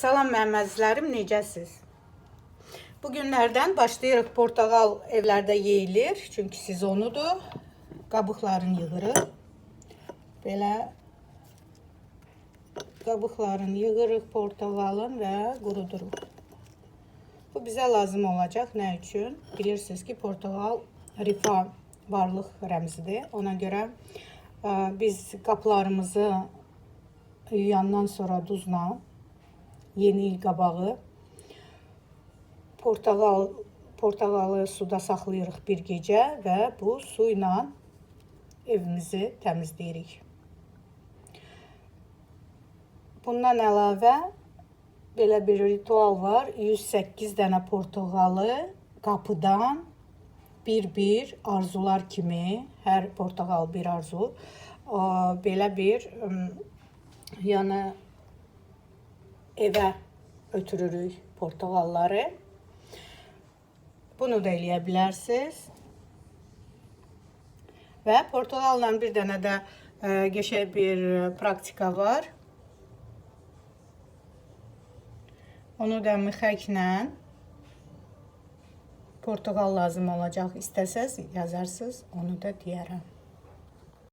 Salam mənim əzizlərim, necəsiz? Bu günlərdən başlayırıq portağal evlərdə yeyilir, çünki sezonudur. Qabıqlarını yığırıq. Belə qabıqlarını yığırıq portağalın və quruduruq. Bu bizə lazım olacaq nə üçün? Bilirsiniz ki, portağal rifa varlıq rəmzidir. Ona görə ə, biz qapılarımızı yuyandan sonra duzla yeni il qabağı portağal portağalı suda saxlayırıq bir gecə və bu su ilə evimizi təmizləyirik. Bundan əlavə belə bir ritual var. 108 dənə portağalı qapıdan bir-bir arzular kimi, hər portağal bir arzu, belə bir yəni evə ötürürük portağalları. Bunu da eləyə bilərsiniz. Və bir dənə də ə, qəşəng bir praktika var. Onu da mixəklə portağal lazım olacaq. İstəsəz yazarsınız, onu da deyərəm.